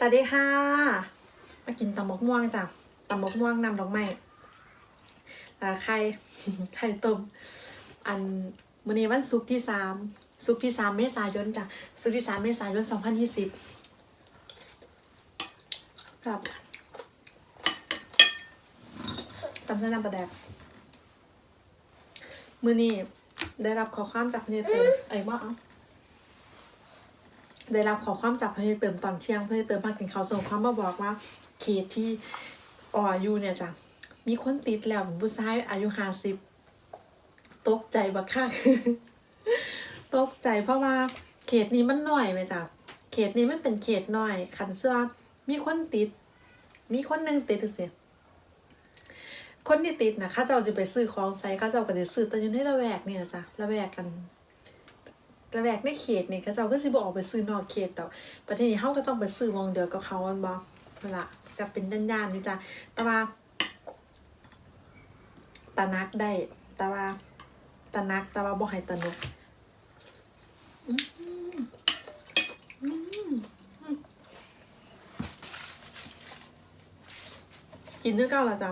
สวัสดีค่ะ มากินตำมกม่วงจ้ะตำมกม่วงนำดอกไม้ไข่ไข่ต้ม อันมื้อนี้วันศุกร์ที่สามศุกร์ที่สามเมษายนจ้ะศุกร์ที่สามเมษายนสองพันยี่สิบครับตำเส้นน้ำปลาแดกมื้อนี้ได้รับข้อความจากพเนเตอร์ไอ้ว่าเอ้า ได้รับขอความจากเพื่อเติมตอนเที่ยงเพื่อเติมมากินข้าวส่งความมาบอกว่าเขตที่อออยู่เนี่ยจ้ะมีคนติดแล้วเป็นผู้ชายอายุห้าสิบตกใจบักคักตกใจเพราะว่าเขตนี้มันหน้อยไหมจ้ะเขตนี้มันเป็นเขตหน้อยคันเสื้อมีคนติด มีคนหนึ่งติดเสียคนที่ติดนะข้าเจ้าจะไปซื้อของใส่ข้าเจ้าก็จะซื้อแต่อยู่ในละแวกนี่นะจ๊ะละแวกกัน ระแวกในเขตนี่เขาเจ้าก็สิบออกไปซื้อนอกเขตดอกประเทศนี้เขาก็ต้องไปซื้อวงเดียวกับเขาอันบอเวลาจะเป็นย่านๆอยู่จ้ะแต่ว่าตานักได้แต่ว่าตานักแต่ว่าบ่ให้ตานุกกินด้วยกันละจ้ะ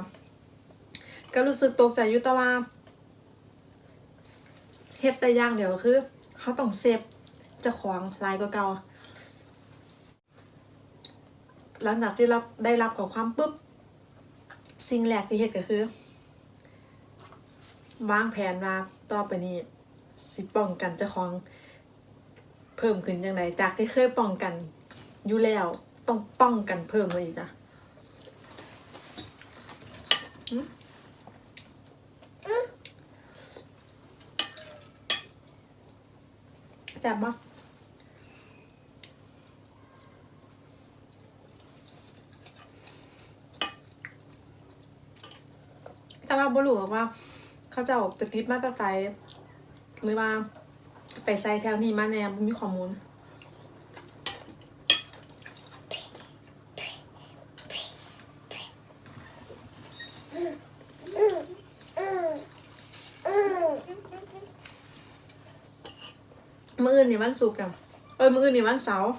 ก็รู้สึกตกใจอยู่แต่ว่าเฮ็ดแต่อย่างเดียวคือ เขาต้องเซฟเจ้าของลายก็เก่าหลังจากที่รับได้รับขอความปุ๊บ สิ่งแรกที่เฮ็ดก็คือ วางแผนว่าต่อไปนี้สิป้องกันเจ้าของเพิ่มขึ้นยังไงจากที่เคยป้องกันอยู่แล้วต้องป้องกันเพิ่มเลยจ้ะอืม แซ่บปะแต่ว่าบรู้ว่า เขาจะเอาไปติดมาตรไตหรือว่า ไปใส่แถวนี้มาแนมมีข้อมูล มื่ออื่นนี่วันศุกร์อะเออมื่ออื่นนี่วันเสาร์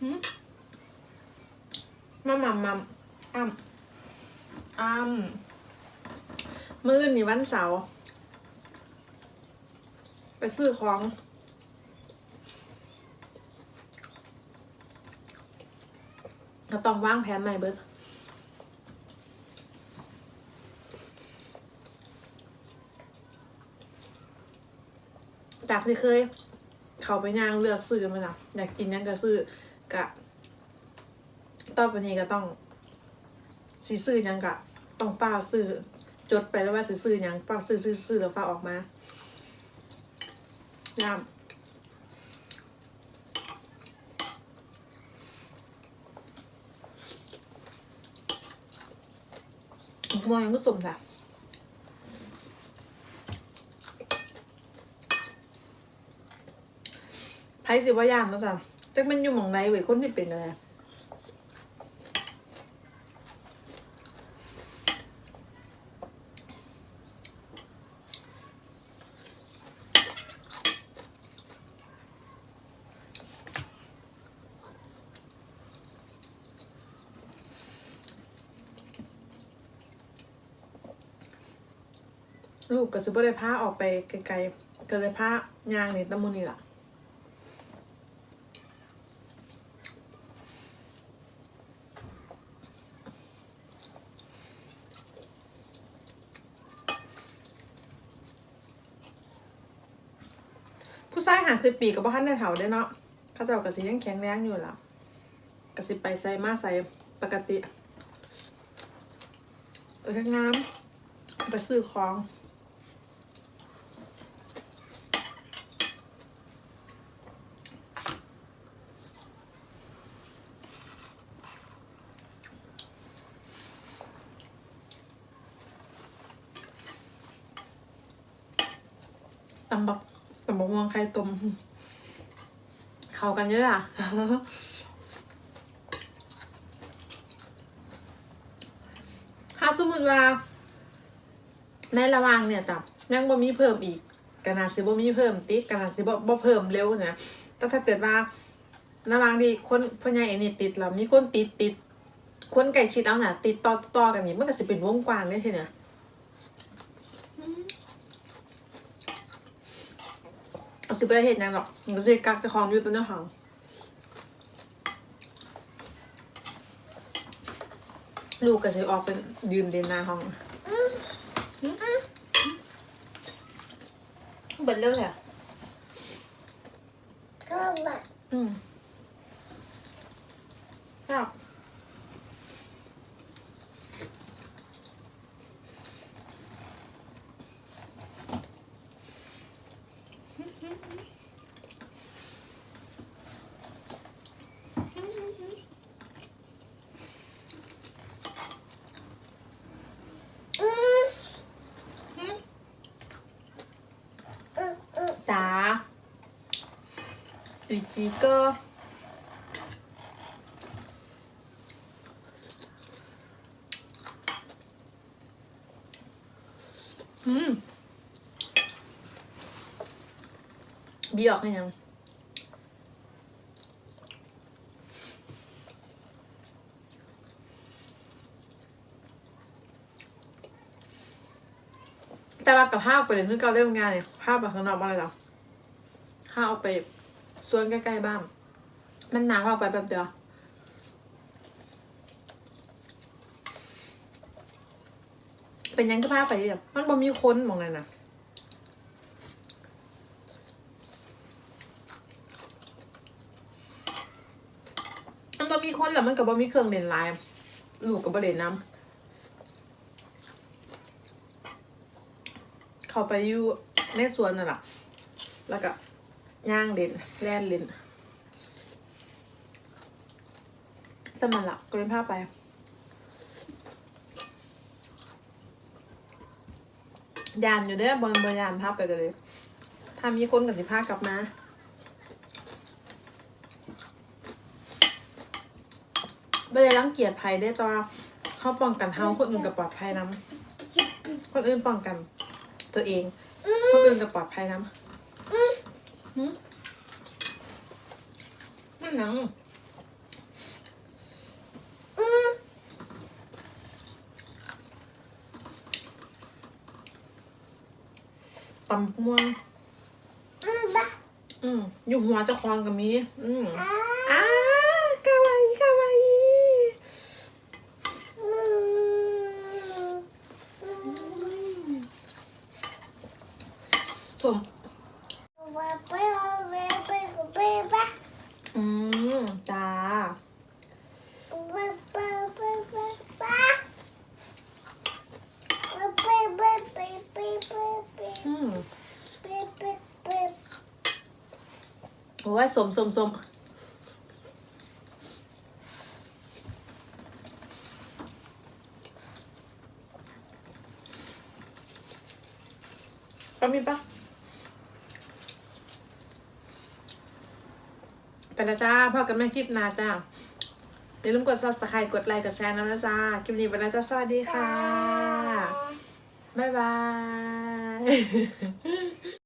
หืมมาหม่ำหม่ำอ้ำอ้ำมื่ออื่นนี่วันเสาร์ไปซื้อของ เรา ต้องวางแผนใหม่เบิร์จากที่เคย เขาไปย่างเลือกซื้อมาจ้ะอยากกินหยังก็ซื้อกะต่อไปนี้ก็ต้องสีซื้อยังกะต้องเป้าซื้อจดไปแล้วว่าสิซื้อยังเป้าซื้อซื้อซื้อแล้วเป้าออกมาย่า มองยังก็สมค่ะไพ่สิว่ายามแล้วจ้ะแต่มันอยู่หมองไหนเว้ยคนที่เป็นอะไร ลูกก็จะบ่ได้พาออกไปไกลๆก็เลยพายางนี่ตะมุนี่ล่ะผู้ชายหาสิบปีกับบ้านในแถวได้เนาะเขาเจ้ากระสิยังแข็งแรงอยู่ล่ะกระสิไปใส่มาใส่ปกติไปทำงานไปซื้อของำบักตำบักม่วงไข่ต้มเข้ากันเยอะอะถ้าสมมติว่า ในระหว่างเนี่ยจ้ะยังบ่มีเพิ่มอีกกนาสิบ่มีเพิ่มติดกนาสิบ่บ่เพิ่มเร็วนะแต่ถ้าเกิดว่าระหว่างที่คนพ่อใหญ่อันนี้ติดแล้วมีคนติดติดคนไก่ชิดเอาน่ะติดต่อต่อกันนี่มันก็สิเป็นวงกว้างได้ทีเนี่ย เอาสิบ่ได้เฮ็ดหยังหรอกมันก็สิกักเจ้าของอยู่ตัวเจ้าของลูกก็สิออกเป็นยืนเด่นหน้าห้องเบิดเรื่องเลยอะก็แบบอืมครับ อืมอืมอืม จ๋า อีจีก็อืมบีออกให้ยังแต่ว่ากับภาพไปเลยที่อนเก่าได้ทำงานเนี่ยภาพแบบข้างนอกมาเลยเหรอข้าเอาไป สวนใกล้ๆบ้านมันหนาวออกไปแบบเดียวเป็นยังก็ภาพไปเดียมันบ่มีคนมองนั่นนะมันบ่มีคนแล้วมันกับบ่มีเครื่องเล่นไลน์ลูกกับบ่เล่นน้ำเขาไปอยู่ในสวนน่ะล่ะแล้วก็ ย่างเล่นแล่นเล่นสมันละก็เลยพาไป ยานอยู่เด้อบอลบอลยานพาไปกันเลย ถ้ามีคนกับสิพากลับมาไม่ได้รังเกียจภัยได้ตว่าเขาป้องกันเฮาคนอื่นกับปลอดภัยนํคนอื่นป้องกัน ตัวเอง คนอื่นกับปลอดภัยนํหึ มันหนังอืมตำม่วงอืมบ้าอืมอยู่หัวเจะคลองกับมี อืม อ่า อ้ากาวาอิกาวาอิ อืมอืม สม ว่าไปเอาไปไปกับไปบ้า อืมจ้า ไปไปไปไปบ้าไปไปไปไปไปไป อืม ไปไปไป โอ้ยสมสมสมก็มีปะไปและจ้าพ่อกับแม่คลิปหนาจ้าอย่าลืมกด subscribe กดไลค์กดแชร์นะนะจ้าคลิปนี้ไปแล้วจ้าสวัสดีค่ะ บ๊ายบาย